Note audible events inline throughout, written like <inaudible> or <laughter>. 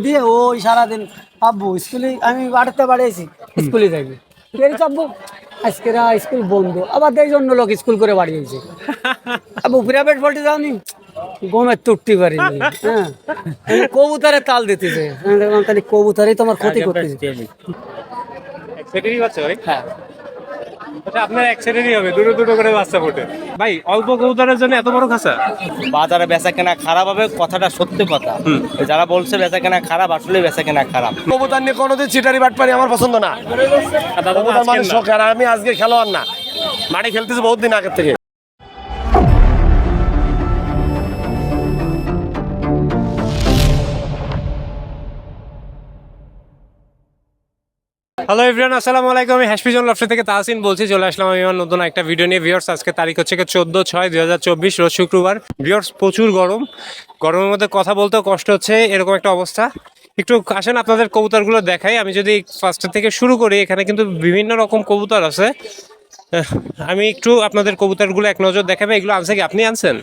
দিয়ে ওই সারাদিন আব্বু স্কুলে আমি বাড়িতে বাড়িয়েছি স্কুলে যাইবে ফের আব্বু আজকে না স্কুল বন্ধ। আবার দেখ অন্য লোক স্কুল করে বাড়িয়েছে <laughs> আব্বু প্রাইভেট বলতে যাওনি? গমের তুটতে পারিনি হ্যাঁ। কবুতরে তাল দিতেছে। দেখলাম তাহলে কবুতরই তোমার ক্ষতি করতেছে। হ্যাঁ। আপনার এক সেটেরই হবে দুটো দুটো করে বাচ্চা ফোটে। ভাই অল্প কবুতরের জন্য এত বড় খাসা বাজারে বেচা কেনা খারাপ হবে কথাটা সত্যি কথা। যারা বলছে বেচা কেনা খারাপ আসলে বেচা কেনা খারাপ। কবুতর নিয়ে কোনোদিন চিটারি আমার পছন্দ না। আর তো কবুতর মানে খেলতেছে বহুদিন শখ আর আমি আজকে খেলোয়াড় না। মাঠে খেলতেছি বহুত দিন আগের থেকে। হ্যালো এভরিওয়ান আসসালামু আলাইকুম আমি হ্যাশপিজন লফট থেকে তাহসিন বলছি। চলে আসলাম আমি আমার নতুন একটা ভিডিও নিয়ে। ভিউয়ার্স আজকে তারিখ হচ্ছে চোদ্দ ছয় দুই হাজার চব্বিশ রোজ শুক্রবার। ভিউয়ার্স প্রচুর গরম। গরমের মধ্যে কথা বলতেও কষ্ট হচ্ছে। এরকম একটা অবস্থা। একটু আসেন আপনাদের কবুতরগুলো দেখাই। আমি যদি ফার্স্ট থেকে শুরু করি এখানে কিন্তু বিভিন্ন রকম কবুতর আছে। আমি একটু আপনাদের কবুতরগুলো এক নজর দেখাবে। এগুলো আনছে কি? আপনি আনছেন?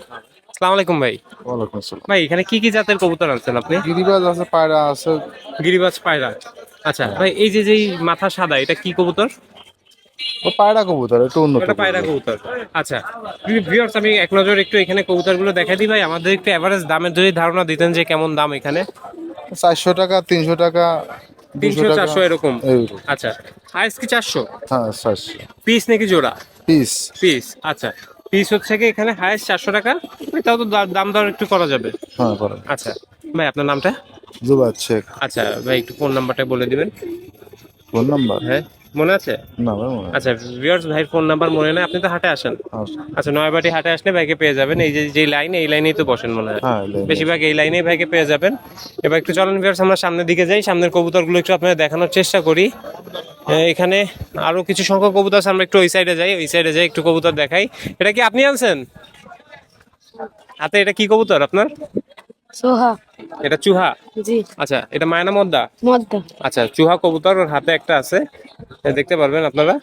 আসসালামু আলাইকুম ভাই। ওয়ালাইকুম আসসালাম। ভাই এখানে কি কি জাতের কবুতর আনছেন আপনি? গিরিবাজ আছে পায়রা আছে। গিরিবাজ পায়রা। আচ্ছা ভাই এই যে যেই মাথা সাদা এটা কি কবুতর? ও পায়রা কবুতর একটু উন্নত এটা পায়রা কবুতর। আচ্ছা ভিউয়ার্স আমি এক নজর একটু এখানে কবুতরগুলো দেখাই দিই ভাই। আমাদের একটু এভারেজ দামের যদি ধারণা দিতেন যে কেমন দাম এখানে। চারশো টাকা তিনশো টাকা তিনশো। চারশো এরকম। আচ্ছা হাইস কি চারশো? হ্যাঁ চারশো। পিস নাকি জোড়া? পিস পিস আচ্ছা। পিস হচ্ছে কি এখানে হাইস্ট চারশো টাকা তাও তো দাম দর একটু করা যাবে। হ্যাঁ আচ্ছা ভাই আপনার নামটা? জুবাদ শেখ। আচ্ছা ভাই একটু ফোন নাম্বারটা বলে দিবেন। ফোন নাম্বার হ্যাঁ মনে আছে? না ভাই মনে আচ্ছা ভিউয়ার্স ভাইয়ের ফোন নাম্বার মনে নেই আপনি তো হাটে আসেন। আচ্ছা। নয়বাটি হাটে আসলে ভাইকে পেয়ে যাবেন। এই যে যে লাইন এই লাইনেই তো বসেন মনে হয়। হ্যাঁ। বেশিরভাগ এই লাইনেই ভাইকে পেয়ে যাবেন। এবার একটু চলেন ভিউয়ার্স আমরা সামনের দিকে যাই। সামনের কবুতরগুলো একটু আপনাদের দেখানোর চেষ্টা করি। এখানে আরও কিছু সংখ্যক কবুতর আছে আমরা একটু ওই সাইডে যাই ওই সাইডে যাই একটু কবুতর দেখাই। এটা কি আপনি আনছেন? হাতে এটা কি কবুতর আপনার? সোহা এটা চুহা? জি। আচ্ছা এটা মায়না মদ্দা? মদ্দা। আচ্ছা চুহা কবুতর ওর হাতে একটা আছে। দেখতে পারবেন আপনারা।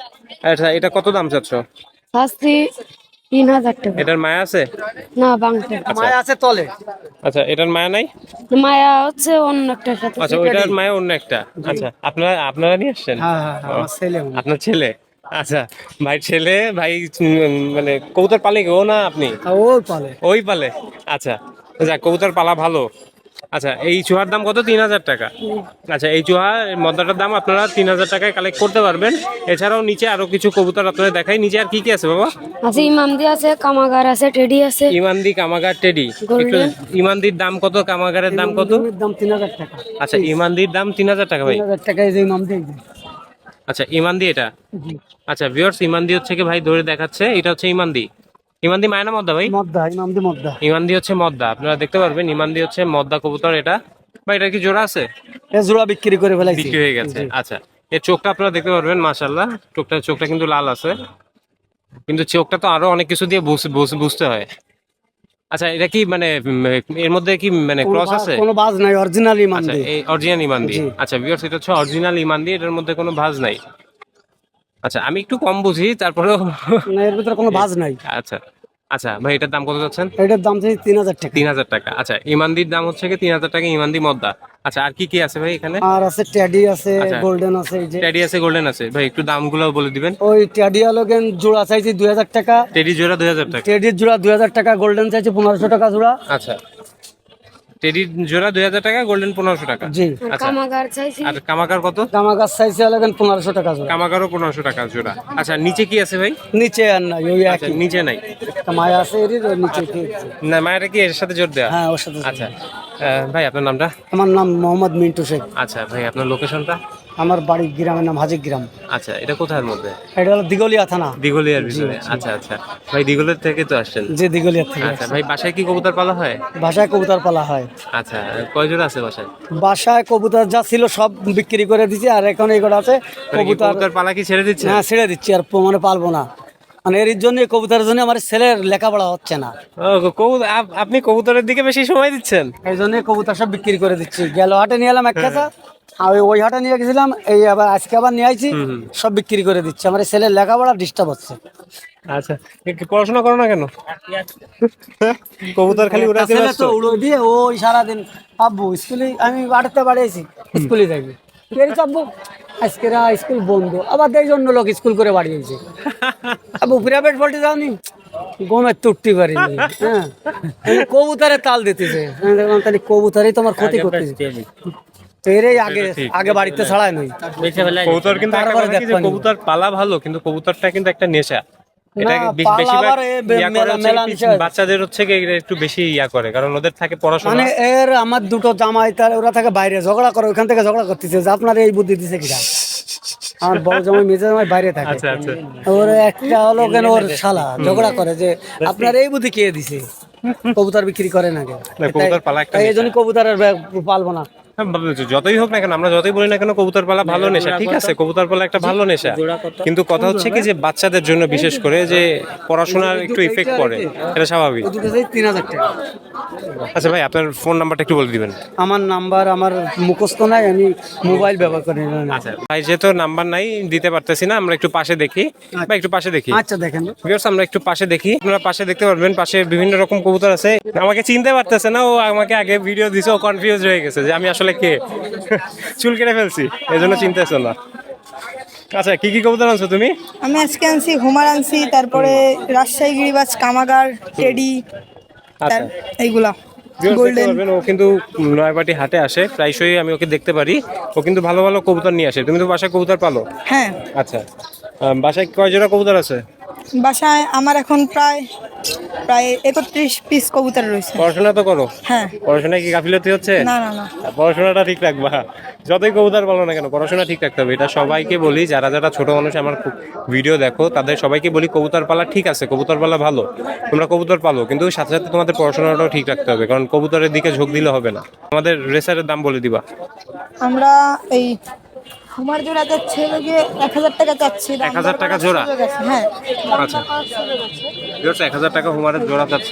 আচ্ছা এটা কত দাম চাচ্ছ? শাস্তি তিন হাজার টাকা। এটার মায়া আছে? না বাংলা মায়া আছে তলে। আচ্ছা এটার মায়া নাই? মায়া হচ্ছে অন্য একটা সাথে আচ্ছা ওইটার মায়া অন্য একটা। আচ্ছা আপনারা আপনারা নিয়ে আসছেন? হ্যাঁ হ্যাঁ হ্যাঁ, আমার ছেলে আপনার ছেলে? আচ্ছা ভাই ছেলে ভাই মানে কবুতর পালে গো না আপনি? ওই পালে। ওই পালে। আচ্ছা যাক কবুতর পালা ভালো। আচ্ছা এই চুহার দাম কত? তিন হাজার টাকা। আচ্ছা এই চুহা এই মদ্দাটার দাম আপনারা তিন হাজার টাকায় কালেক্ট করতে পারবেন। এছাড়াও নিচে আরও কিছু কবুতর আপনাদের দেখাই। নিচে আর কি কি আছে বাবা? আছে ইমামদি আছে কামাগার আছে টেডি আছে। ইমানদি কামাগার টেডি। একটু ইমানদির দাম কত? কামাগারের দাম কত? দাম তিন হাজার টাকা। আচ্ছা ইমানদির দাম তিন হাজার টাকা ভাই। যে নাম আচ্ছা ইমানদি এটা? আচ্ছা ভিউয়ার্স ইমানদি হচ্ছে কি ভাই ধরে দেখাচ্ছে? এটা হচ্ছে ইমানদি ইমানদি মায়না মদ্দা ভাই? মদ্দা ইমামদি মদ্দা। ইমানদি হচ্ছে মদ্দা। আপনারা দেখতে পারবেন ইমানদি হচ্ছে মদ্দা কবুতর এটা। ভাই এটা কি জোড়া আছে? এ জোড়া বিক্রি করে ফেলাইছি। বিক্রি হয়ে গেছে। আচ্ছা এর চোখটা আপনারা দেখতে পারবেন মাশাল্লাহ চোখটা চোখটা কিন্তু লাল আছে। কিন্তু চোখটা তো আরও অনেক কিছু দিয়ে বুঝ- বুঝ- বুঝতে হয়। আচ্ছা এটা কি মানে এর মধ্যে কি মানে ক্রস আছে? কোনো বাজ নাই অরিজিনাল আচ্ছা এই অরিজিনাল ইমানদি। আচ্ছা ভিউয়ার্স এটা হচ্ছে অরিজিনাল ইমানদি এটার মধ্যে কোনো ভাঁজ নাই। আচ্ছা আমি একটু কম বুঝি তারপরেও না এর ভিতরে কোনো বাজ নাই। আচ্ছা। আচ্ছা ভাই এটার দাম কত যাচ্ছেন? এটার দাম চাই তিন হাজার টাকা। তিন হাজার টাকা। আচ্ছা ইমানদির দাম হচ্ছে কি তিন হাজার টাকা ইমানদি মদ্দা। আচ্ছা আর কি কি আছে ভাই এখানে? আর আছে ট্যাডি আছে আচ্ছা। গোল্ডেন আছে এই যে। ট্যাডি আছে গোল্ডেন আছে। ভাই একটু দামগুলো বলে দিবেন। ওই ট্যাডি আলোগেন জোড়া চাইছি দুই হাজার টাকা। ট্যাডি জোড়া দুই হাজার টাকা। ট্যাডির জোড়া দুই হাজার টাকা গোল্ডেন চাইছি পনেরোশো টাকা জোড়া। আচ্ছা। টেডির জোড়া দুই হাজার টাকা গোল্ডেন পনেরোশো টাকা। জি। আচ্ছা। আর কামাকার কত? কামাকার সাইজ চাইছি পনেরোশো টাকা জোড়া। কামাকারও পনেরোশো টাকা জোড়া। আচ্ছা নিচে কি আছে ভাই? নিচে আর নাই ওই আছে একই। নিচে নাই। মায়া আছে এরই নিচে কি না মায়াটা কি এর সাথে জোর দেওয়া হ্যাঁ ওর সাথে আচ্ছা। আহ, ভাই আপনার নামটা? আমার নাম মোহাম্মদ মিন্টু শেখ। আচ্ছা ভাই আপনার লোকেশনটা? আমার বাড়ির গ্রামের নাম হাজির গ্রাম। আচ্ছা এটা কোথার মধ্যে? এটা হলো দিগলিয়া থানা। দিগলিয়ার ভিতরে। আচ্ছা আচ্ছা। ভাই দিগলিয়ার থেকে তো আসছেন। যে দিগলিয়া থেকে আচ্ছা ভাই বাসায় কি কবুতর পালা হয়? বাসায় কবুতর পালা হয়। আচ্ছা কয় জোড়া আছে বাসায়? বাসায় কবুতর যা ছিল সব বিক্রি করে দিছি আর এখন এগুলো আছে কবুতর পালা কি ছেড়ে দিচ্ছে? হ্যাঁ ছেড়ে দিচ্ছি আর মানে পালবো না। মানে এর জন্য কবুতরের জন্য আমার ছেলের লেখাপড়া হচ্ছে না। আপনি কবুতরের দিকে বেশি সময় দিচ্ছেন? এই জন্য কবুতর সব বিক্রি করে দিচ্ছি। গেল হাটে নিয়ে এলাম এক কাছা আর ওই- হাটে নিয়ে গেছিলাম এই আবার আজকে আবার নিয়ে আইছি সব বিক্রি করে দিচ্ছি। আমার ছেলের লেখাপড়া ডিস্টার্ব হচ্ছে। আচ্ছা পড়াশোনা করো না কেন? কবুতর খালি উড়াতে তো উড়ো দিয়ে ওই সারাদিন আব্বু স্কুলে আমি বাড়িতে বাড়িয়েছি স্কুলে যাবি ফেরি চাপবো? আজকে স্কুল বন্ধ। আবার দেখ অন্য লোক স্কুল করে প্রাইভেট পল্টে যাওনি? গমের তুটতে পারিনি <laughs> হ্যাঁ। এই কবুতরে তাল দিতেছে। আমি দেখলাম তাহলে কবুতরই তোমার ক্ষতি করতেছে। আগে আগে বাড়িতে নই। কিন্তু। কবুতর পালা ভালো কিন্তু কবুতরটা কিন্তু একটা নেশা। এটা বেশ-। বাচ্চাদের হচ্ছে একটু বেশি ইয়া করে কারণ ওদের থাকে পড়াশোনা। মানে এর আমার দুটো জামাই তার ওরা থাকে বাইরে ঝগড়া করে ওখান থেকে ঝগড়া করতেছে যে আপনার এই বুদ্ধি দিছে কিনা? আমার বড় জামাই মেজে জামাই বাইরে থাকে। আচ্ছা আচ্ছা। ওর একটা হলো কেন ওর শালা ঝগড়া করে যে আপনার এই বুদ্ধি কে দিছে? কবুতর বিক্রি করে না কবুতর পালা এই জন্য কবুতরের পালবো না। যতই হোক না কেন আমরা যতই বলি না কেন কবুতর পালা ভালো নেশা ঠিক আছে? কবুতর পালা একটা ভালো নেশা। কিন্তু কথা হচ্ছে কি যে বাচ্চাদের জন্য বিশেষ করে যে পড়াশোনার একটু ইফেক্ট পড়ে এটা স্বাভাবিক। তিন হাজার টাকা। আচ্ছা ভাই আপনার ফোন নাম্বারটা একটু বলে দিবেন। আমার নাম্বার আমার মুখস্থ নাই আমি মোবাইল ব্যবহার করি। না আচ্ছা ভাই যেহেতু নাম্বার নাই দিতে পারতেছি না আমরা একটু পাশে দেখি। বা একটু পাশে দেখি। আচ্ছা দেখেন। ভিউয়ার্স আমরা একটু পাশে দেখি। আপনারা পাশে দেখতে পারবেন পাশে বিভিন্ন রকম কবুতর আছে। আমাকে চিনতে পারতেছে না ও আমাকে আগে ভিডিও দিছে ও কনফিউজ হয়ে গেছে যে আমি আসলে কে? চুল কেটে ফেলছি এই জন্য চিনতেছো না। আচ্ছা কি কি কবুতর আনছো তুমি? আমি আজকে আনছি হুমার আনছি তারপরে রাজশাহী গিরিবাজ কামাগার টেডি আচ্ছা। এইগুলা গোল্ডেন। ও কিন্তু নয়বাটি হাটে আসে প্রায়শই আমি ওকে দেখতে পারি। ও কিন্তু ভালো ভালো কবুতর নিয়ে আসে। তুমি তো বাসায় কবুতর পালো? হ্যাঁ। আচ্ছা। বাসায় কয় জোড়া কবুতর আছে? বাসায় আমার এখন প্রায় প্রায় একত্রিশ পিস কবুতর রয়েছে। পড়াশোনা তো করো? হ্যাঁ। পড়াশোনায় কি গাফিলতি হচ্ছে? না না না। পড়াশোনাটা ঠিক রাখবা। যতই কবুতর বলো না কেন পড়াশোনা ঠিক রাখতে হবে। এটা সবাইকে বলি যারা যারা ছোট মানুষ আমার ভিডিও দেখো তাদের সবাইকে বলি কবুতর পালা ঠিক আছে কবুতর পালা ভালো। তোমরা কবুতর পালো কিন্তু সাথে সাথে তোমাদের পড়াশোনাটাও ঠিক রাখতে হবে কারণ কবুতরের দিকে ঝোঁক দিলে হবে না। আমাদের রেসারের দাম বলে দিবা। আমরা এই হুমার জোড়া যাচ্ছে যে এক হাজার টাকা চাচ্ছি 1000 দর টাকা জোড়া? হ্যাঁ। আচ্ছা। এক হাজার টাকা হুমারের জোড়া চাচ্ছ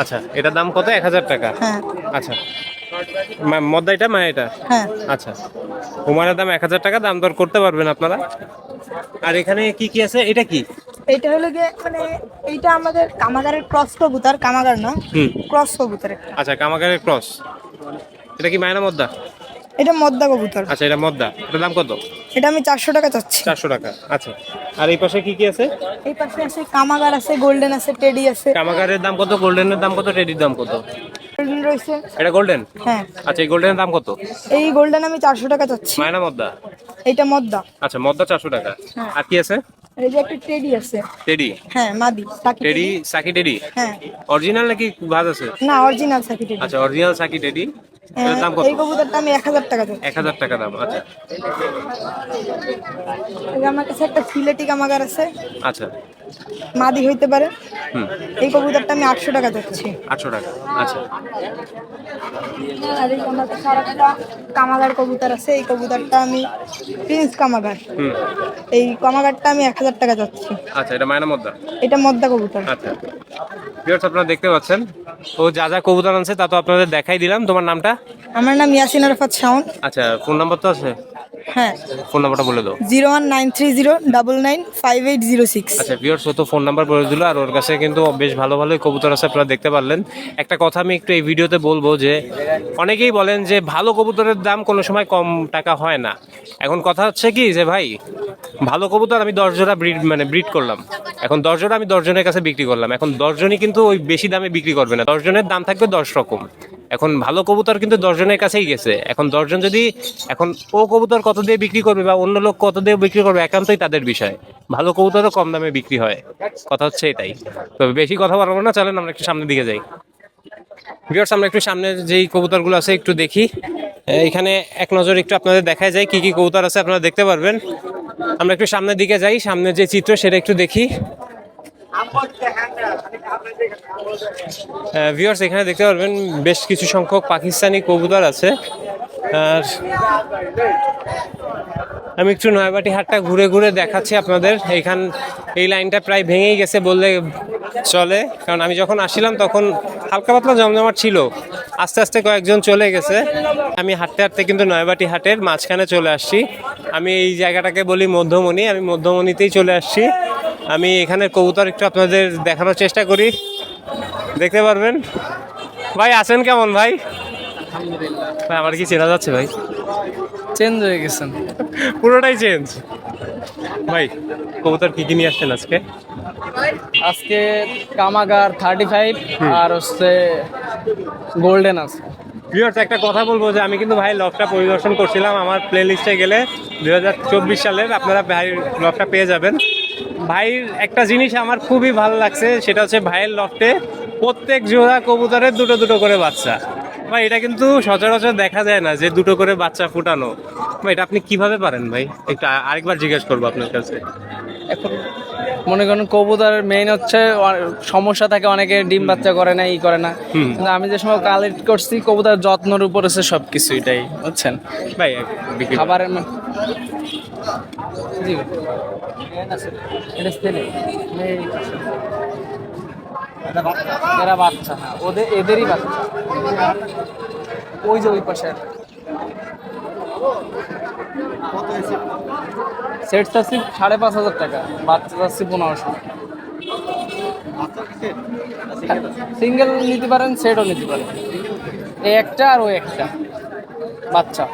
আচ্ছা এটার দাম কত? এক হাজার টাকা? হ্যাঁ। আচ্ছা। মদ্দা এটা? মা এটা? হ্যাঁ। আচ্ছা। হুমারের দাম এক হাজার টাকা দাম দর করতে পারবেন আপনারা? আর এখানে কি কি আছে? এটা কি? এটা হলো গিয়ে মানে এইটা আমাদের কামাগারের ক্রস কবুতর কামাগার না? ক্রস কবুতর আচ্ছা কামাগারের ক্রস। এটা কি মায়না মদ্দা? এটা মদ্দা কবুতর। আচ্ছা এটা মদ্দা। এটার দাম কত? এটা আমি চারশো টাকা চাচ্ছি। চারশো টাকা আচ্ছা। আর এই পাশে কি কি আছে? এই পাশে আছে কামাগার আছে গোল্ডেন আছে টেডি আছে। কামাকারের দাম কত? গোল্ডেনের দাম কত? টেডির দাম কত? গোল্ডেন রয়েছে। এটা গোল্ডেন? হ্যাঁ। আচ্ছা এই গোল্ডেনের দাম কত? এই গোল্ডেন আমি চারশো টাকা চাচ্ছি। মায়না মদ্দা? এইটা মদ্দা। আচ্ছা মদ্দা চারশো টাকা। আর কি আছে? এই যে একটা টেডি আছে। টেডি? হ্যাঁ মাদি সাকি টেডি। সাকি টেডি? হ্যাঁ। অরিজিনাল নাকি ভাজ আছে? না অরিজিনাল সাকি টেডি। আচ্ছা অরিজিনাল সাকি টেডি। দাম কত? এই কবুতরটা আমি এক হাজার টাকা চাচ্ছি এক হাজার টাকা দাম আচ্ছা। আমার কাছে একটা কামাগার আছে। আচ্ছা। মাদি হইতে পারে। এই কবুতরটা আমি আটশো টাকা চাচ্ছি আটশো টাকা। আচ্ছা। আর এই কামাগার কবুতর আছে। এই কবুতরটা আমি প্রিন্স কামাগার। হুম। এই কামাগারটা আমি এক হাজার টাকা চাচ্ছি আচ্ছা এটা মায়না মদ্দা? এটা মদ্দা কবুতর। আচ্ছা। ভিউয়ার্স আপনারা দেখতে পাচ্ছেন ও যা যা কবুতর আনছে তা তো আপনাদের দেখাই দিলাম। তোমার নামটা? আমার নাম ইয়াসিন আরাফাত শাওন। আচ্ছা ফোন নাম্বার তো আছে? হ্যাঁ। ফোন নাম্বারটা বলে দাও। Zero one nine three zero double nine five eight zero six. আচ্ছা ভিউয়ার্স তো ফোন নাম্বার বলে দিল আর ওর কাছে কিন্তু বেশ ভালো ভালোই কবুতর আছে আপনারা দেখতে পারলেন। একটা কথা আমি একটু এই ভিডিওতে বলব যে অনেকেই বলেন যে ভালো কবুতরের দাম কোনো সময় কম টাকা হয় না। এখন কথা হচ্ছে কি যে ভাই ভালো কবুতর আমি দশ জোড়া ব্রিড মানে ব্রিড করলাম। এখন দশ জোড়া আমি দশজনের কাছে বিক্রি করলাম। এখন দশজনই কিন্তু ওই বেশি দামে বিক্রি করবে না। দশজনের দাম থাকবে দশ রকম। এখন ভালো কবুতর কিন্তু দশজনের কাছেই গেছে। এখন দশজন যদি এখন ও কবুতর কত দিয়ে বিক্রি করবে বা অন্য লোক কত দিয়ে বিক্রি করবে একান্তই তাদের বিষয়। ভালো কবুতরও কম দামে বিক্রি হয়। কথা হচ্ছে এটাই। তো বেশি কথা বলব না, চলেন আমরা একটু সামনের দিকে যাই। ভিউয়ার্স আমরা একটু সামনে যেই কবুতরগুলো আছে একটু দেখি। এখানে এক নজর একটু আপনাদের দেখায় যায় কি কি কবুতর আছে আপনারা দেখতে পারবেন। আমরা একটু সামনের দিকে যাই সামনে যে চিত্র সেটা একটু দেখি। ভিউয়ার্স এখানে দেখতে পারবেন বেশ কিছু সংখ্যক পাকিস্তানি কবুতর আছে। আর আমি একটু নয়াবাটি হাটটা ঘুরে ঘুরে দেখাচ্ছি আপনাদের। এইখান, এই লাইনটা প্রায় ভেঙেই গেছে বললে চলে। কারণ আমি যখন আসছিলাম তখন হালকা পাতলা জমজমাট ছিল। আস্তে আস্তে কয়েকজন চলে গেছে। আমি হাঁটতে হাঁটতে কিন্তু নয়বাটি হাটের মাঝখানে চলে আসছি। আমি এই জায়গাটাকে বলি মধ্যমণি। আমি মধ্যমণিতেই চলে আসছি। আমি এখানে কবুতর একটু আপনাদের দেখানোর চেষ্টা করি। দেখতে পারবেন। ভাই আছেন কেমন ভাই? ভাই আমার কি চেনা যাচ্ছে ভাই? চেঞ্জ হয়ে গেছেন। পুরোটাই চেঞ্জ ভাই কবুতর কি কি নিয়ে আসছেন আজকে? আজকে কামাগার থার্টি ফাইভ আর হচ্ছে গোল্ডেন আছে। ভিউয়ার্স একটা কথা বলব যে আমি কিন্তু ভাই লকটা পরিদর্শন করছিলাম আমার প্লে লিস্টে গেলে দু হাজার চব্বিশ সালের আপনারা ভাই লকটা পেয়ে যাবেন। ভাইয়ের একটা জিনিস আমার খুবই ভালো লাগছে সেটা হচ্ছে ভাইয়ের লকটে প্রত্যেক জোড়া কবুতরের দুটো দুটো করে বাচ্চা। ভাই এটা কিন্তু সচরাচর দেখা যায় না যে দুটো করে বাচ্চা ফুটানো। ভাই এটা আপনি কীভাবে পারেন ভাই? একটু আরেকবার জিজ্ঞেস করব আপনার কাছে। এখন মনে করেন কবুতরের মেইন হচ্ছে সমস্যা থাকে অনেকে ডিম বাচ্চা করে না ই করে না। কিন্তু আমি যে সময় কালেক্ট করছি কবুতর যত্নর উপর আছে সব কিছু এটাই বুঝছেন? ভাই খাবারের এরা বাচ্চা ওদের এদেরই বাচ্চা ওই যে ওই পাশে চাচ্ছি সাড়ে পাঁচ হাজার টাকা বাচ্চা চাচ্ছি পনেরোশো সিঙ্গেল নিতে পারেন। সেটও নিতে পারেন একটা আর ওই একটা। বাচ্চা।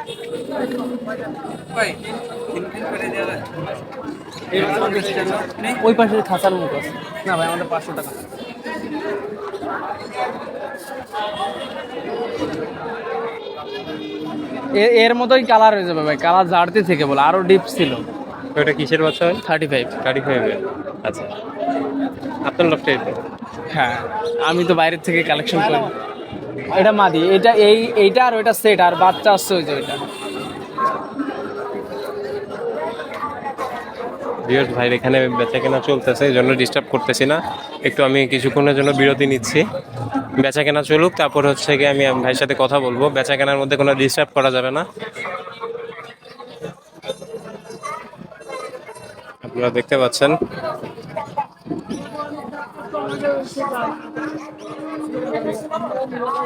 ওই পাশে খাঁচার মুখ আছে। না ভাই আমাদের পাঁচশো টাকা এর মতোই কালার হয়ে যাবে ভাই। কালার জাড়তে থেকে বলে আরও ডিপ ছিল। ওটা কিসের বাচ্চা হয়? থার্টি ফাইভ থার্টি ফাইভ আচ্ছা। আপনার লকটা হ্যাঁ আমি তো বাইরের থেকে কালেকশন করি। এটা মাদি এটা এই এইটা আর ওইটা সেট আর বাচ্চা আসছে ওই যে ওইটা। ভিউয়ার্স ভাইয়ের এখানে বেচা কেনা চলতেছে এই জন্য ডিস্টার্ব করতেছি না। একটু আমি কিছুক্ষণের জন্য বিরতি নিচ্ছি। বেচা কেনা চলুক তারপর হচ্ছে গিয়ে আমি ভাইয়ের সাথে কথা বলব। বেচা কেনার মধ্যে কোনো ডিস্টার্ব করা যাবে না। আপনারা দেখতে পাচ্ছেন।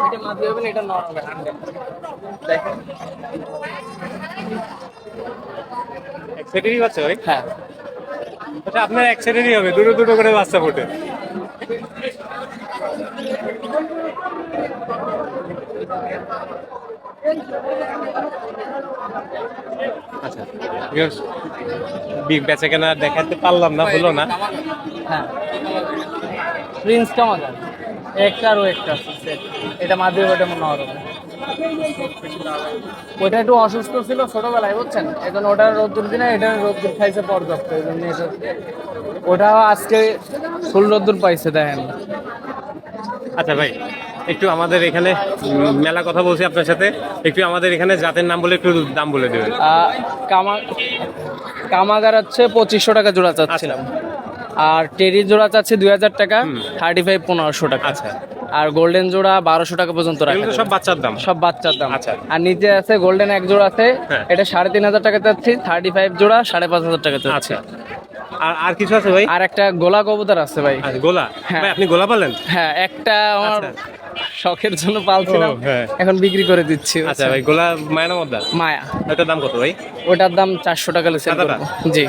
এটা মাদি হবে না এটা নর হবে দেখেন এক সেটেরই বাচ্চা ভাই? হ্যাঁ। আপনার এক সেটেরই হবে দুটো দুটো করে বাচ্চা ফোটে। আচ্ছা। Viewers, বি- বেচা কেনা দেখাতে পারলাম না হলো না। হ্যাঁ। প্রিন্স কামাগার একটা আর ও একটা এটা মাদি হবে মনে হবে ওটা একটু অসুস্থ ছিল ছোটবেলায় বুঝছেন? এখন ওটা রোদ্দুর দিনে এটা রোদ্দুর খাইছে পর্যাপ্ত এই জন্য এটা ওটা আজকে ফুল রোদ্দুর পাইছে দেখেন। আচ্ছা ভাই একটু আমাদের এখানে মেলা কথা বলছি আপনার সাথে। একটু আমাদের এখানে জাতের নাম বলে একটু দাম বলে দেবেন। কামা কামাগার হচ্ছে পঁচিশশো টাকা জোড়া চাচ্ছিলাম। আর টেরি জোড়া চাচ্ছে দুই হাজার টাকা থার্টি ফাইভ পনেরোশো টাকা। আচ্ছা। আর গোল্ডেন জোড়া বারোশো টাকা পর্যন্ত রাখা। সব বাচ্চার দাম? সব বাচ্চার দাম। আচ্ছা। আর নিচে আছে গোল্ডেন এক জোড়া আছে। হ্যাঁ। এটা সাড়ে তিন হাজার টাকা চাচ্ছি থার্টি ফাইভ জোড়া সাড়ে পাঁচ হাজার টাকা চাচ্ছি আচ্ছা। আর আর কিছু আছে ভাই? আর একটা গোলা কবুতর আছে ভাই। আচ্ছা গোলা? হ্যাঁ। ভাই আপনি গোলা পালেন? হ্যাঁ একটা আমার আচ্ছা। শখের জন্য পালছিলাম। হ্যাঁ। এখন বিক্রি করে দিচ্ছি। আচ্ছা ভাই গোলা মদ্দা মায়া। এটার দাম কত ভাই? ওটার দাম চারশো টাকা জি।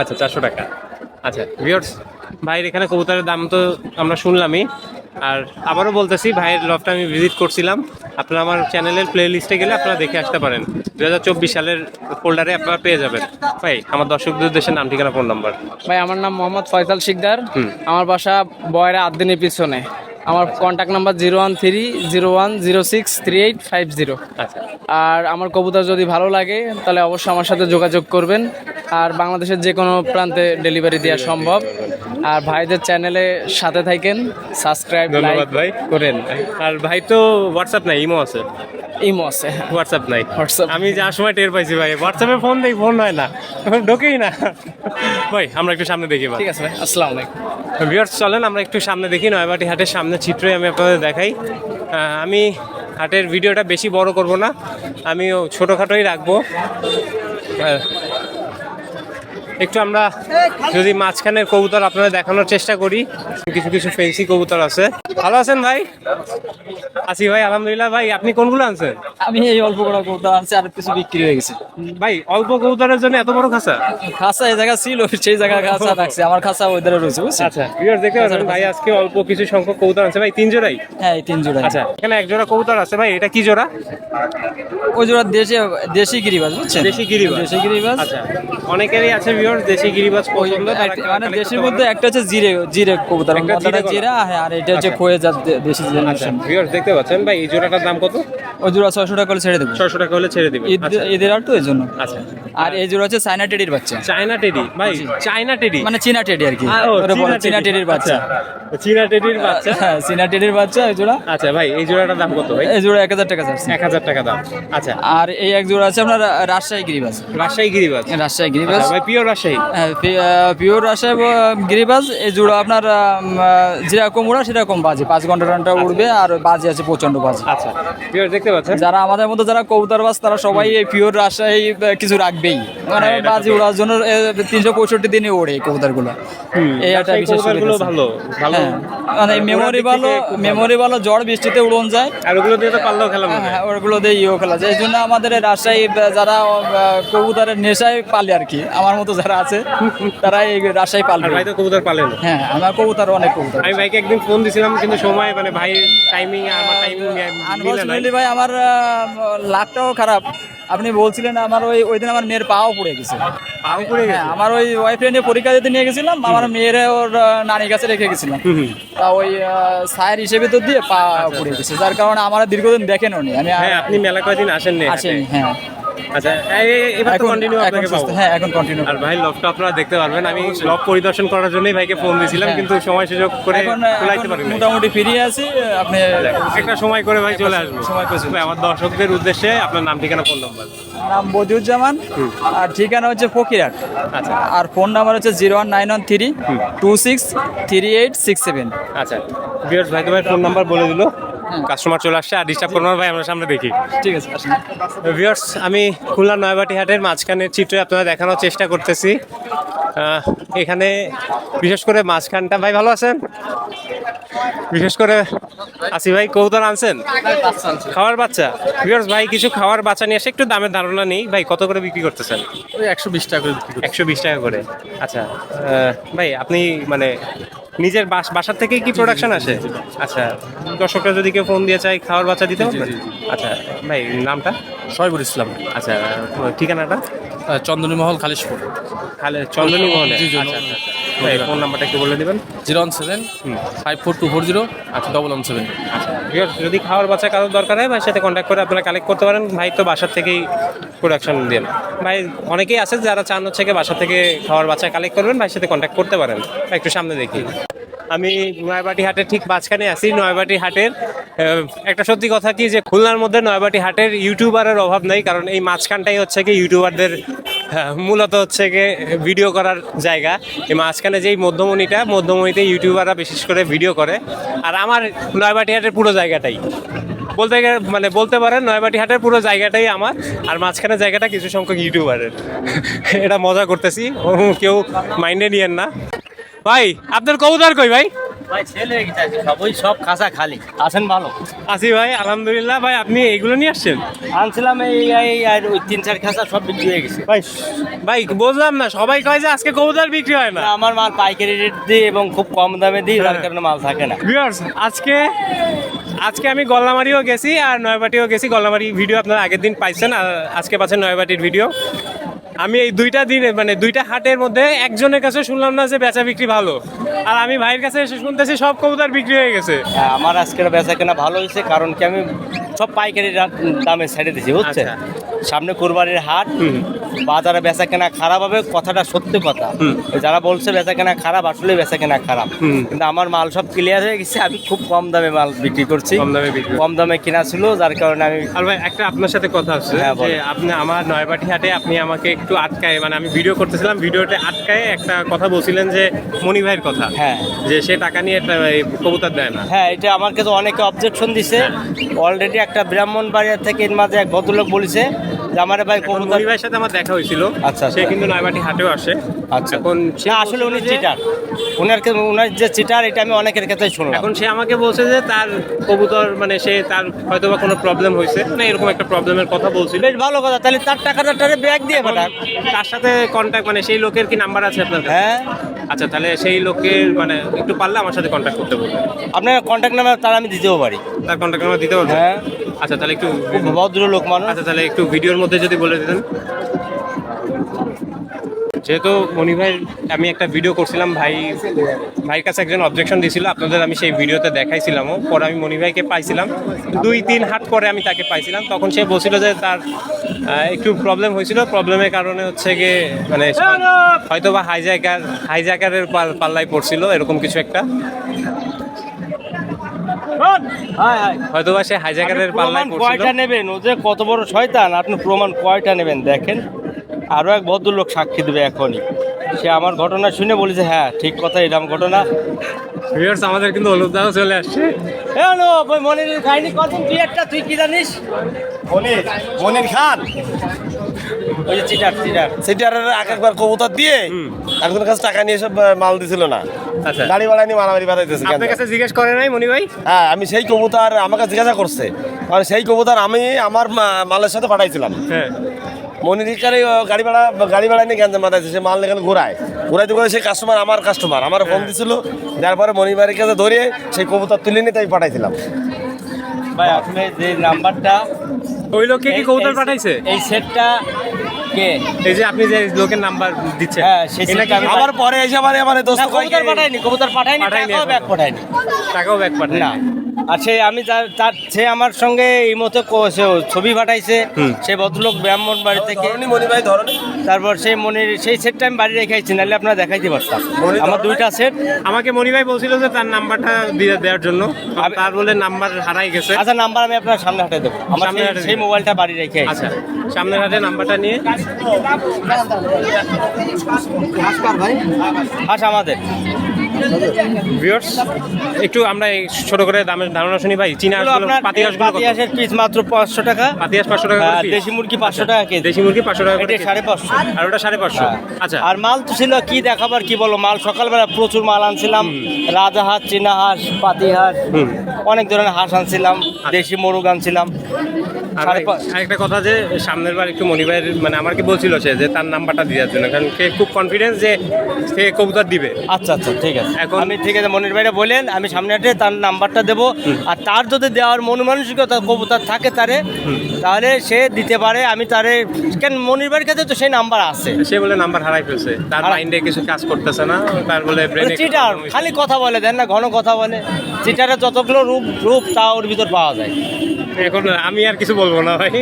আচ্ছা চারশো টাকা। আচ্ছা ভিওর্স ভাইয়ের এখানে কবুতরের দাম তো আমরা শুনলামই। আর আবারও বলতেছি ভাইয়ের লফটা আমি ভিজিট করছিলাম। আপনারা আমার চ্যানেলের প্লে লিস্টে গেলে আপনারা দেখে আসতে পারেন। দু হাজার চব্বিশ সালের ফোল্ডারে আপনারা পেয়ে যাবেন। ভাই আমার দর্শকদের উদ্দেশ্যে নাম ঠিকানা ফোন নাম্বার ভাই আমার নাম মোহাম্মদ ফয়সাল শিকদার। আমার বাসা বয়রা আদ্দিনের পিছনে। আমার contact number zero one three zero one zero six three eight five zero আচ্ছা। আর আমার কবুতর যদি ভালো লাগে তাহলে অবশ্যই আমার সাথে যোগাযোগ করবেন। আর বাংলাদেশের যে কোনো প্রান্তে ডেলিভারি দেওয়া সম্ভব। আর ভাইদের চ্যানেলে সাথে থাকেন সাবস্ক্রাইব ধন্যবাদ ভাই। করেন। আর ভাই তো হোয়াটসঅ্যাপ নাই ইমো আছে। ইমো আছে হ্যাঁ। হোয়াটসঅ্যাপ নাই। হোয়াটসঅ্যাপ আমি যার সময় টের পাইছি ভাই হোয়াটসঅ্যাপে ফোন দেই ফোন হয় না। ঢোকেই না। ভাই আমরা একটু সামনে দেখি ঠিক আছে ভাই আসসালামু আলাইকুম। ভিউয়ার্স চলেন আমরা একটু সামনে দেখি নয়বাটি হাটের সামনে চিত্রই আমি আপনাদের দেখাই। আমি হাটের ভিডিওটা বেশি বড় করব না আমি ছোটোখাটোই রাখব। একটু আমরা যদি মাঝখানের কবুতর আপনারা দেখানোর চেষ্টা করি। কিছু কিছু ফেন্সি কবুতর আছে। ভালো আছেন ভাই? আছি ভাই আলহামদুলিল্লাহ। ভাই আপনি কোনগুলো আনছেন? আমি এই অল্প করা কবুতর আনছি আর কিছু বিক্রি হয়ে গেছে। ভাই অল্প কবুতরের জন্য এত বড় খাঁচা খাসা এই জায়গা ছিল সেই জায়গায় খাসা রাখছে। আমার খাসা ওইধারে রয়েছে বুঝছেন? আচ্ছা ভিউয়ার্স দেখতে পাচ্ছেন ভাই আজকে অল্প কিছু সংখ্যক কবুতর আছে ভাই তিন জোড়াই? হ্যাঁ তিন জোড়া আচ্ছা এখানে এক জোড়া কবুতর আছে ভাই এটা কি জোড়া? ওই জোড়া দেশে দেশি গিরিবাজ বুঝছেন? দেশি গিরিবাজ। দেশি গিরিবাজ। আচ্ছা অনেকেরই আছে দেশি গিরিবাজ পছন্দ মানে দেশের মধ্যে একটা হচ্ছে জিরে জিরে কবুতর একটা জিরা হ্যাঁ আর এটা হচ্ছে আচ্ছা। খয়ে জাত দেশি আচ্ছা জেনারেশন ভিউয়ার্স দেখতে পাচ্ছেন? ভাই এই জোড়াটার দাম কত? ওই জোড়া ছয়শো টাকা করে ছেড়ে দেবো। ছয়শো টাকা হলে ছেড়ে আচ্ছা। আর তো এই জন্য। আচ্ছা। আর এই জোড়া হচ্ছে চায়না টেডির বাচ্চা। China teddy? ভাই চায়না টেডি? মানে চীনা টেডি আর কি। চীনা টেডির বাচ্চা। আচ্ছা, চীনা টেডির বাচ্চা? হ্যাঁ চীনা টেডির বাচ্চা এই জোড়া। আচ্ছা ভাই এই জোড়াটার দাম কত ভাই? এই জোড়া এক হাজার টাকা চাচ্ছি এক হাজার টাকা দাম। আচ্ছা। আর এই এক জোড়া আছে আপনার রাজশাহী গিরিবাজ। রাজশাহী গিরিবাজ। রাজশাহী গিরিবাজ। আচ্ছা, ভাই পিওর রাজশাহী? পিওর রাজশাহী গিরিবাজ এই জোড়া আপনার যেরকম উড়া সেরকম বাজে। পাঁচ ঘণ্টা ঘণ্টা উড়বে আর বাজে আছে প্রচণ্ড বাজে। আচ্ছা। পিওর দেখতে পাচ্ছেন? যারা আমাদের মধ্যে যারা কবুতরবাজ তারা সবাই এই পিওর রাজশাহী কিছু রাখবেই। মানে হ্যাঁ, বাজি ওড়ার জন্য তিনশো পঁয়ষট্টি দিনে ওড়ে কবুতরগুলো। এই একটা বিশেষ। ভালো হ্যাঁ মানে মেমোরি ভালো মেমোরি ভালো ঝড় বৃষ্টিতে উড়ন যায়। আর ওগুলো দিয়ে তো পাল্লাও খেলা হ্যাঁ ওগুলো দিয়ে ইয়েও খেলা যায়। এই জন্য আমাদের রাজশাহী যারা কবুতরের নেশায় পালে আর কি আমার মতো যারা আছে তারা এই রাজশাহী পালবে। ভাই তো কবুতর পালেন হ্যাঁ আমার কবুতর অনেক কবুতর আমি ভাইকে একদিন ফোন দিছিলাম কিন্তু সময় মানে ভাই টাইমিং আমার টাইমিং নাই। ভাই আমার লাকটাও খারাপ। আপনি বলছিলেন আমার ওই ওই দিন আমার মেয়ের পাও পড়ে গেছে। পাও পড়ে হ্যাঁ গেছে আমার ওই ওয়াইফ্রেন্ডে পরীক্ষা দিতে নিয়ে গেছিলাম আমার মেয়ের ওর নানির কাছে রেখে গেছিলাম। তা ওই সায়ের হিসেবে তো দিয়ে পা পড়ে গেছে। যার কারণে আমার দীর্ঘদিন দেখেন উনি আমি হ্যাঁ আপনি মেলা কয়দিন আসেননি আসেন হ্যাঁ। আচ্ছা এই- এই- এবার তো কন্টিনিউ আপনাকে পাবো। হ্যাঁ এখন কন্টিনিউ আর ভাই লবটা আপনারা দেখতে পারবেন। আমি লব পরিদর্শন করার জন্যই ভাইকে ফোন দিয়েছিলাম হ্যাঁ। কিন্তু সময় সুযোগ করে এখন পারি মোটামুটি ফিরে আছি আপনি একটা সময় করে ভাই চলে আসব। সময় করে আমার দর্শকদের উদ্দেশ্যে আপনার নাম ঠিকানা ফোন নাম্বার নাম বদিউজ্জামান আর ঠিকানা হচ্ছে ফকিরহাট। আচ্ছা। আর ফোন নাম্বার হচ্ছে zero one nine one three two six three eight six seven. আচ্ছা। বিয়ার্স ভাই তোমার ফোন নাম্বার বলে দিল। কাস্টমার চলে আসছে আর ডিস্টার্ব করব ভাই আমরা সামনে দেখি। ঠিক আছে ভিউয়ার্স আমি খুলনা নয়বাটি হাটের মাঝখানের চিত্রে আপনারা দেখানোর চেষ্টা করতেছি। এখানে বিশেষ করে মাঝখানটা ভাই ভালো আছেন? বিশেষ করে আসি ভাই কৌতন আনছেন? খাওয়ার বাচ্চা। ভিউয়ার্স ভাই কিছু খাওয়ার বাচ্চা নিয়ে এসে একটু দামের ধারণা নেই। ভাই কত করে বিক্রি করতেছেন? ওই একশো বিশ টাকা করে একশো বিশ টাকা করে। আচ্ছা ভাই আপনি মানে নিজের বাস বাসার থেকেই কি প্রোডাকশন আসে? আচ্ছা দর্শকরা যদি কেউ ফোন দিয়ে চাই খাওয়ার বাচ্চা দিতে পারবেন আচ্ছা ভাই নামটা? শহীদুল ইসলাম। আচ্ছা ঠিকানাটা? চন্দনী মহল খালিশপুর। খালে চন্দনী মহলে আচ্ছা আচ্ছা আচ্ছা। ফোন নাম্বারটা একটু বলে দিবেন। Zero one seven five four two four zero আচ্ছা ডবল ওয়ান সেভেন আচ্ছা যদি খাওয়ার বাচ্চা কারোর দরকার হয় ভাইয়ের সাথে কন্ট্যাক্ট করে আপনারা কালেক্ট করতে পারেন। ভাই তো বাসার থেকেই প্রোডাকশন দেন। ভাই অনেকেই আছে যারা চান হচ্ছে কি বাসা থেকে খাওয়ার বাচ্চা কালেক্ট করবেন ভাইয়ের সাথে কন্ট্যাক্ট করতে পারেন। একটু সামনে দেখি। আমি নয়বাটি হাটের ঠিক মাঝখানে আছি নয়বাটি হাটের। একটা সত্যি কথা কি যে খুলনার মধ্যে নয়বাটি হাটের ইউটিউবারের অভাব নেই কারণ এই মাঝখানটাই হচ্ছে কি ইউটিউবারদের মূলত হচ্ছে গিয়ে ভিডিও করার জায়গা। এই মাঝখানে যেই মধ্যমণিটা, মধ্যমণিতে ইউটিউবাররা বিশেষ করে ভিডিও করে। আর আমার নয়বাটি হাটের পুরো জায়গাটাই। বলতে গেলে মানে বলতে পারেন নয়বাটি হাটের পুরো জায়গাটাই আমার, আর মাঝখানে জায়গাটা কিছু সংখ্যক ইউটিউবারের এটা মজা করতেছি কেউ মাইন্ডে নিয়েন না। ভাই, আপনার কবুতর কই ভাই? ভাই ছেলে সবই সব খাসা খালি। আসেন ভালো? আসি ভাই আলহামদুলিল্লাহ। ভাই আপনি এইগুলো নিয়ে আসছেন? আনছিলাম এই এই আর ওই তিন চার খাসা সব বিক্রি হয়ে গেছে। ভাই ভাই বুঝলাম না সবাই কয় যে আজকে কবুতর বিক্রি হয় না। আমার মাল পাইকারি রেট দিই এবং খুব কম দামে দিই যার কারণে মাল থাকে না। ভিউয়ার্স আজকে আজকে আমি গল্লামারিও গেছি আর নয়বাটিও গেছি। গল্লামারি ভিডিও আপনারা আগের দিন পাইছেন আর আজকে পাচ্ছেন নয়বাটির ভিডিও আমি এই দুইটা দিনে মানে দুইটা হাটের মধ্যে একজনের কাছে শুনলাম না যে বেচা বিক্রি ভালো। আর আমি ভাইয়ের কাছে এসে শুনতেছি সব কবুতর বিক্রি হয়ে গেছে। হ্যাঁ, আমার আজকের বেচা কেনা ভালো হয়েছে কারণ কি আমি সব পাইকারি দামে ছেড়ে দিছি বুঝছে আচ্ছা। সামনে কোরবানির হাট। বাজারে বেচা কেনা খারাপ হবে কথাটা সত্যি কথা। যারা বলছে বেচা কেনা খারাপ আসলে বেচা কেনা খারাপ। কিন্তু আমার মাল সব ক্লিয়ার হয়ে গেছে আমি খুব কম দামে মাল বিক্রি করছি। কম দামে বিক্রি। কম দামে কেনা ছিল যার কারণে আমি আর ভাই একটা আপনার সাথে কথা আছে হ্যাঁ, যে আপনি আমার নয়বাটি হাটে আপনি আমাকে একটু আটকায় মানে আমি ভিডিও করতেছিলাম ভিডিওতে আটকায় একটা কথা বলছিলেন যে মনি ভাইয়ের কথা। হ্যাঁ। যে সে টাকা নিয়ে কবুতর দেয় না। হ্যাঁ এটা আমার কাছে অনেকে অবজেকশন দিছে। অলরেডি একটা ব্রাহ্মণ বাড়িয়া থেকে এর মাঝে এক ভদ্রলোক বলেছে যে আমার ভাই কবুতর ভাইয়ের সাথে আমার দেখা হয়েছিল। আচ্ছা, সে আচ্ছা। কিন্তু নয়বাটি হাটেও আসে। আচ্ছা। এখন সে না আসলে উনি চিটার ওনার ওনার যে চিটার এটা আমি অনেকের কাছে শুনলাম। এখন সে আমাকে বলছে যে তার কবুতর মানে সে তার হয়তো বা কোনো প্রবলেম হয়েছে। না এরকম একটা প্রবলেমের কথা বলছিল। বেশ ভালো কথা। তাহলে তার টাকাটা টারে ব্যাগ দিয়ে পাঠান তার সাথে কন্ট্যাক্ট মানে সেই লোকের কি নাম্বার আছে আপনার হ্যাঁ। আচ্ছা তাহলে সেই লোকের মানে একটু পারলে আমার সাথে কন্ট্যাক্ট করতে বলবেন। আপনার কন্ট্যাক্ট নাম্বার তার আমি দিতেও পারি। তার কন্ট্যাক্ট নাম্বার দিতে পারবেন? হ্যাঁ। আচ্ছা তাহলে একটু ভদ্র লোক মানুষ। আচ্ছা তাহলে একটু ভিডিওর মধ্যে যদি বলে দিতেন। যেহেতু মনি ভাই আমি একটা ভিডিও করছিলাম ভাই ভাইয়ের কাছে একজন অবজেকশন দিয়েছিল আপনাদের আমি সেই ভিডিওতে দেখাইছিলামও পরে আমি মনি ভাইকে পাইছিলাম। দুই তিন হাট পরে আমি তাকে পাইছিলাম তখন সে বলছিল যে তার একটু প্রবলেম হয়েছিল প্রবলেমের কারণে হচ্ছে গিয়ে মানে হয়তো বা হাইজ্যাকার হাইজ্যাকারের পাল্লায় পড়ছিল এরকম কিছু একটা। হয়তো বা সে হাইজ্যাকারের আপনি পাল্লায় পড়ছিল। কয়টা নেবেন? ও যে কত বড় শয়তান আপনি প্রমাণ কয়টা নেবেন? দেখেন। আরও এক ভদ্রলোক সাক্ষী দেবে এখনই। সে আমার ঘটনা শুনে বলেছে হ্যাঁ ঠিক কথা এরকম ঘটনা। ভিউয়ার্স আমাদের কিন্তু হলুদাও চলে আসছে। হ্যালো ওই মনির কাহিনী কদিন? একটা তুই কি জানিস? মনির মনির খান। ওই যে চিটার চিটার সেটার একবার কবুতর দিয়ে একজনের কাছে টাকা নিয়ে সব মাল দিছিল না। আচ্ছা। গাড়ি ভাড়া নিয়ে মারামারি বাড়াইতেছে আপনার কাছে জিজ্ঞেস করে নাই মনি ভাই? হ্যাঁ আমি সেই কবুতর আমাকে জিজ্ঞাসা করছে। কারণ সেই কবুতর আমি আমার মা- মালের সাথে পাঠাইছিলাম। হ্যাঁ। মনিরিকারে গাড়ি ভাড়া গাড়ি ভাড়া নিয়ে গেঞ্জাম মাথাইছে সে মাল এখানে ঘোরায় ঘুরাইতে ঘুরে সেই কাস্টমার আমার কাস্টমার আমার ফোন দিছিল যার পরে মনিবাড়ির কাছে ধরিয়ে সেই কবুতর তুলে নিয়ে তাই পাঠাইছিলাম। ভাই আপনি যে নাম্বারটা ওই লোককে কি কবুতর পাঠাইছে? এই সেটটা কে? এই যে আপনি যে লোকের নাম্বার দিচ্ছেন হ্যাঁ, সেটটা আমি আমার পরে এসে আমার আমার দোস্ত কবুতর পাঠায়নি কবুতর পাঠায়নি পাঠায়নি টাকাও এখনও। ব্যাগ পাঠায়নি। টাকাও ব্যাক পাঠায় না। আর সে আমি তার তার সে আমার সঙ্গে এই মতো ছবি পাঠাইছে। সে ভদ্রলোক ব্রাহ্মণ বাড়ি থেকে। ধরনি। মনি তারপর সেই মনির সেই সেটটা আমি বাড়ি রেখে আইছি নাহলে আপনারা দেখাইতে পারতাম। আমার দুইটা সেট আমাকে মনি ভাই বলছিল যে তার নাম্বারটা দিয়ে দেওয়ার জন্য। তার বলে নাম্বার হারাই গেছে। আচ্ছা নাম্বার আমি আপনার সামনে হাটে দেবো। আমার সামনে সেই- হাঁটে। মোবাইলটা বাড়ি রেখে আচ্ছা সামনের হাতে নাম্বারটা নিয়ে। আচ্ছা আমাদের। ভিউয়ার্স একটু আমরা ছোট করে দামের ধারণা শুনি ভাই চীনা পাতি হাঁসগুলো পাতি হাঁসের পিস মাত্র পাঁচশো টাকা। পাতি হাঁস পাঁচশো টাকা হ্যাঁ? দেশি মুরগি পাঁচশো টাকা কেজি। দেশি মুরগি পাঁচশো টাকা এটা সাড়ে পাঁচশো। আর ওটা সাড়ে পাঁচশো। হ্যাঁ। আচ্ছা। আর মাল তো ছিল কি দেখাবার কি বলো? মাল সকালবেলা প্রচুর মাল আনছিলাম। রাজা হাঁস চীনা হাঁস পাতি হাঁস অনেক ধরনের হাঁস আনছিলাম দেশি মোরগ আনছিলাম। আরেকটা কথা যে সামনের বার একটু মনি ভাইয়ের মানে আমার কি বলছিল সে যে তার নাম্বারটা দেওয়ার জন্য। কারণ সে খুব কনফিডেন্স যে সে কবুতর দিবে। আচ্ছা আচ্ছা ঠিক আছে। এখন- আমি ঠিক আছে মনির ভাইরা বলেন আমি সামনে হাটে তার নাম্বারটা দেবো। আর তার যদি দেওয়ার মন মানসিকতা কবুতর থাকে তারে তাহলে সে দিতে পারে আমি তারে কেন মনির ভাইয়ের কাছে তো সেই নাম্বার আছে। সে বলে নাম্বার হারাই ফেলছে। তার মাইন্ডে কিছু কাজ করতেছে না তার বলে চিটার খালি কথা বলে দেন না ঘন কথা বলে। চিটারের যতগুলো রূপ রূপ তা ওর ভিতর পাওয়া যায়। এখন আমি আর কিছু বলব না ভাই।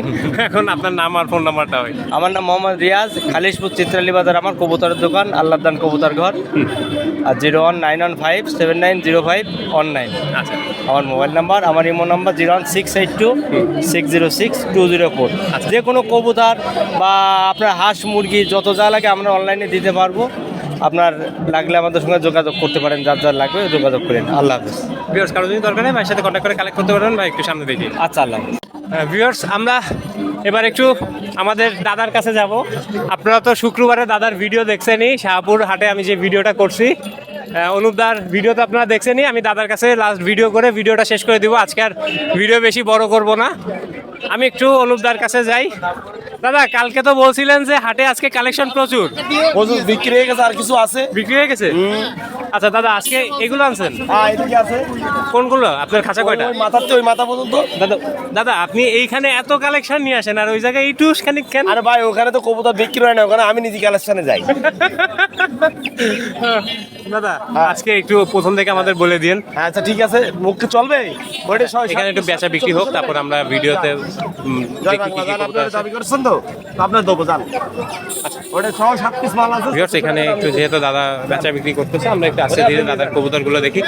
এখন আপনার নাম আর ফোন নাম্বারটা হয়। আমার নাম মোহাম্মদ রিয়াজ খালিশপুর চিত্রালী বাজার আমার কবুতরের দোকান আল্লাহদান কবুতর ঘর। আর zero one nine one five seven nine zero five one nine. আচ্ছা। আমার মোবাইল নাম্বার আমার Imo number zero one six eight two six zero six two zero four. যে কোনো কবুতর বা আপনার হাঁস মুরগি যত যা লাগে আমরা অনলাইনে দিতে পারব। আপনার লাগলে আমাদের সঙ্গে যোগাযোগ করতে পারেন যার যার লাগবে যোগাযোগ করেন আল্লাহ হাফিজ। ভিউয়ার্স কারও যদি দরকার নেই ভাইয়ের সাথে কন্ট্যাক্ট করে কালেক্ট করতে পারবেন ভাই একটু সামনে দেখি আচ্ছা আল্লাহ ভিউয়ার্স আমরা এবার একটু আমাদের দাদার কাছে যাব। আপনারা তো শুক্রবারে দাদার ভিডিও দেখছেনই শাহপুর হাটে আমি যে ভিডিওটা করছি অনুপদার ভিডিও তো আপনারা দেখছেনই আমি দাদার কাছে লাস্ট ভিডিও করে ভিডিওটা শেষ করে দিব। আজকে আর ভিডিও বেশি বড় করব না। আমি একটু অনুপদার কাছে যাই। দাদা কালকে তো বলছিলেন যে হাটে আজকে কালেকশন প্রচুর। প্রচুর বিক্রি হয়ে গেছে আর কিছু আছে? বিক্রি হয়ে গেছে? আচ্ছা দাদা আজকে এগুলো আনছেন? হ্যাঁ এদিকে আছে। কোনগুলো? আপনার খাঁচা কয়টা? ওই মাথার তো ওই মাথা পর্যন্ত। দাদা দাদা আপনি এইখানে এত কালেকশন নিয়ে আসেন আর ওই জায়গায় এইটু খানিক কেন? আরে ভাই ওখানে তো কবুতর বিক্রি হয় না ওখানে আমি নিজে কালেকশনে যাই। <laughs> দাদা আজকে একটু প্রথম থেকে আমাদের বলে দিন হ্যাঁ, আচ্ছা ঠিক আছে। মুখে চলবে? এখানে একটু বেচা বিক্রি হোক তারপর আমরা ভিডিওতে দেখি কি কবুতর আছে। দাবি করছেন তো? আপনার দেবো যান। ওটা ছয় সাত পিস মাল আছে। Viewers, এখানে একটু যেহেতু দাদা বেচা বিক্রি করতেছে আমরা একটু আস্তে ধীরে দাদার দেখি।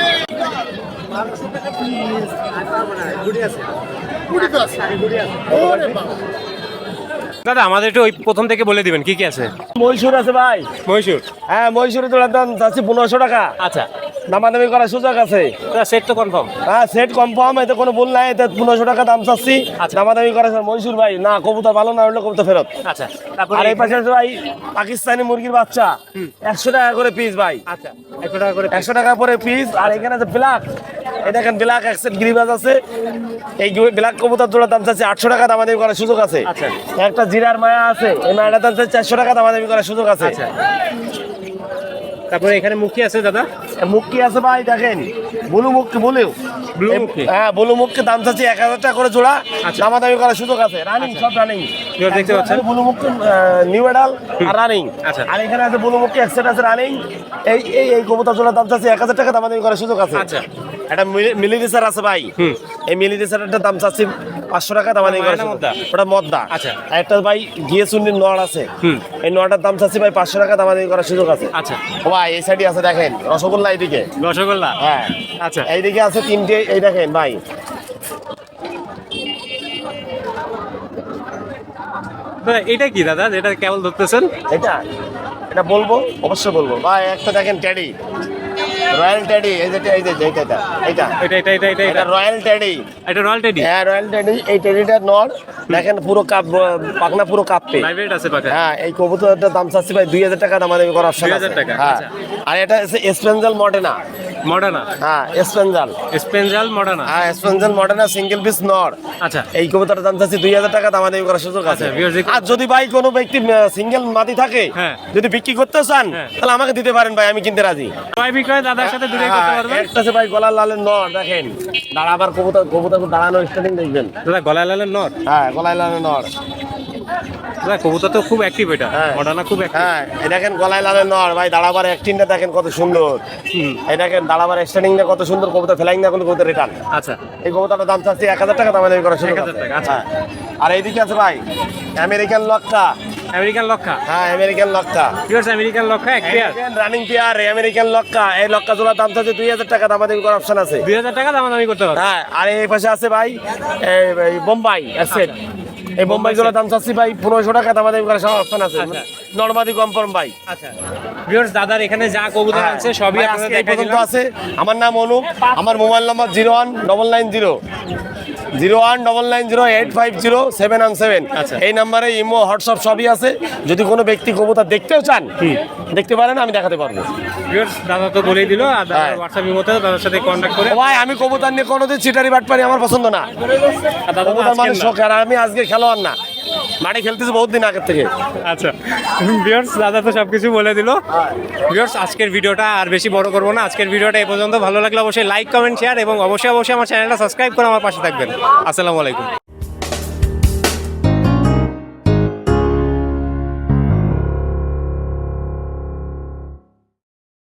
দাদা আমাদের একটু ওই প্রথম থেকে বলে দিবেন কি কি আছে? মহীশূর আছে ভাই। মহীশূর? হ্যাঁ মহীশূরে তো দাম যাচ্ছে পনেরোশো টাকা। আচ্ছা। দামাদামি করার সুযোগ আছে। সেট তো কনফার্ম হ্যাঁ সেট কনফার্ম এতে কোনো ভুল নাই এতে পনেরোশো টাকা দাম চাচ্ছি। আচ্ছা। দামাদামি করে মহীশুর ভাই না কবুতর ভালো না হলে কবুতর ফেরত। আচ্ছা আর এই পাশে ভাই পাকিস্তানি মুরগির বাচ্চা। একশো টাকা করে পিস ভাই। আচ্ছা একশো টাকা করে একশো টাকা করে পিস আর এখানে আছে ব্ল্যাক এই দেখেন ব্ল্যাক অ্যাক্সেন্ট গিরিবাজ আছে। এই ব্ল্যাক কবুতর জোড়া দাম চাচ্ছে আটশো টাকা দামাদামি করার সুযোগ আছে। আচ্ছা। একটা জিরার মায়া আছে এই মায়াটা দাম চাচ্ছে চারশো টাকা দামাদামি করার সুযোগ আছে। আচ্ছা। তারপরে এখানে মুখী আছে দাদা? মুক্কি আছে ভাই দেখেন। বুলু মুখকে বুলু। Blue হ্যাঁ বুলু মুক্কি দাম চাচ্ছি এক হাজার টাকা করে জোড়া। দামাদামি করার সুযোগ আছে। রানিং সব রানিং দেখতে পাচ্ছেন? বুলু মুক্কি নিউ এডাল আর রানিং আচ্ছা। আর এখানে আছে বুলু মুক্কি একসেট আছে রানিং এই এই এই কবুতর জোড়া দাম চাচ্ছি এক হাজার টাকা দামাদামি করার সুযোগ আছে। আচ্ছা। একটা মিলিদিসার আছে ভাই। এই মিলিদিসারটা দাম চাচ্ছি পাঁচশো টাকা করার মায়না ওটা মদ্দা। আচ্ছা। একটা ভাই গিয়ে শুনলি নড় আছে। এই নড়টার দাম চাচ্ছি ভাই পাঁচশো টাকা দামাদামি করার সুযোগ আছে। আচ্ছা। ভাই এই সাইডে আছে দেখেন রসগোল্লা এইদিকে। রসগোল্লা? হ্যাঁ। আচ্ছা। এইদিকে আছে তিনটে এই দেখেন ভাই। এটা কি দাদা? যেটা কেবল ধরতেছেন? এটা এটা বলব অবশ্যই বলব। ভাই একটা দেখেন ট্যাডি রয়্যাল টেডি এই এই যে এইটা এটা এটা এটা এটা এটা এটা। রয়্যাল টেডি এটা রয়্যাল টেডি হ্যাঁ রয়্যাল টেডি এই টেডিটা নর। দেখেন পুরো কাপ পাকনা পুরো কাপতে প্রাইভেট আছে পাকা হ্যাঁ এই কবুতরটার দাম চাচ্ছি ভাই 2000 টাকা দামাদামি করার 2000 টাকা হ্যাঁ। আচ্ছা। আর এটা স্পেঞ্জাল মডেনা মডার্না হ্যাঁ স্পেঞ্জাল স্পেনজাল মডার্না হ্যাঁ স্পেঞ্জাল মডেনা সিঙ্গেল পিস নর। আচ্ছা। এই কবুতরটার দাম চাচ্ছি দুই হাজার টাকা দামাদামি করার সুযোগ আছে। viewers দেখুন। আর যদি ভাই কোনো ব্যক্তি সিঙ্গেল মাটি থাকে হ্যাঁ। যদি বিক্রি করতে চান হ্যাঁ। তাহলে আমাকে দিতে পারেন ভাই আমি কিনতে রাজি। ক্রয় বিক্রয় দাদার সাথে দূরে করতে হ্যাঁ, পারবেন একটা ভাই গলার লালের নর দেখেন। দাঁড়াবার কবুতর কবুতর দাঁড়ানো স্টার্টিং দেখবেন। দাদা গলায় লালের নর? হ্যাঁ গলায় লালের নর। কবুতর তো খুব অ্যাক্টিভ এটা। মডানা খুব হ্যাঁ দেখেন গলায় লালের নর ভাই দাঁড়াবার অ্যাক্টিংটা দেখেন কত সুন্দর। এই দেখেন দাঁড়াবার স্টার্টিংটা কত সুন্দর কবুতর ফেলাইং না কোনো কবুতর রিটার্ন আচ্ছা। এই কবুতরটার দাম চাচ্ছি এক হাজার টাকা সুযোগ 1000 আছে। টাকা, আচ্ছা। হ্যাঁ। আর এইদিকে আছে ভাই আমেরিকান লকটা আমেরিকান লক্ষা হ্যাঁ আমেরিকান লকটা পিওর্স আমেরিকান লক্ষা এক পেয়ার? রানিং পেয়ার আমেরিকান লক্কা। এই লক্কা জোড়া দাম চাচ্ছে দুই হাজার টাকা দামাদামি করার অপশন আছে। দুই হাজার টাকা দামাদামি করতে পারবেন হ্যাঁ আর এই পাশে আছে ভাই বোম্বাই অ্যাসেট এই বোম্বাই জোড়া দাম চাচ্ছি ভাই পনেরোশো টাকা দামাদামি করার অপশন আছে। আচ্ছা। নর্মাদি কনফার্ম ভাই। আচ্ছা। পিওর্স দাদার এখানে যা কবুতর আছে সবই আপনাদের পর্যন্ত আছে। আমার নাম অনুপ আমার mobile number zero one double nine zero zero one double nine zero eight five zero seven one seven. আচ্ছা। এই নাম্বারে ইমো হোয়াটসঅ্যাপ সবই আছে। যদি কোনো ব্যক্তি কবুতর দেখতেও চান দেখতে পারেন আমি দেখাতে পারব। দাদা তো বলেই দিল হ্যাঁ। হোয়াটসঅ্যাপ ইমোতে দাদার সাথে কন্ট্যাক্ট করে। ভাই আমি কবুতর নিয়ে কোনোদিন চিটারি বাট পারি আমার পছন্দ না। কবুতর মানে শখ আর আমি আজকে খেলোয়াড় না। মাঠে খেলতেছে বহুত দিন আগের থেকে। আচ্ছা ভিউয়ার্স দাদা তো সবকিছু বলে দিল। ভিউয়ার্স আজকের ভিডিওটা আর বেশি বড় করব না। আজকের ভিডিওটা এই পর্যন্ত। ভালো লাগলে অবশ্যই লাইক কমেন্ট শেয়ার এবং অবশ্যই অবশ্যই আমার চ্যানেলটা সাবস্ক্রাইব করে আমার পাশে থাকবেন। আসসালামু আলাইকুম।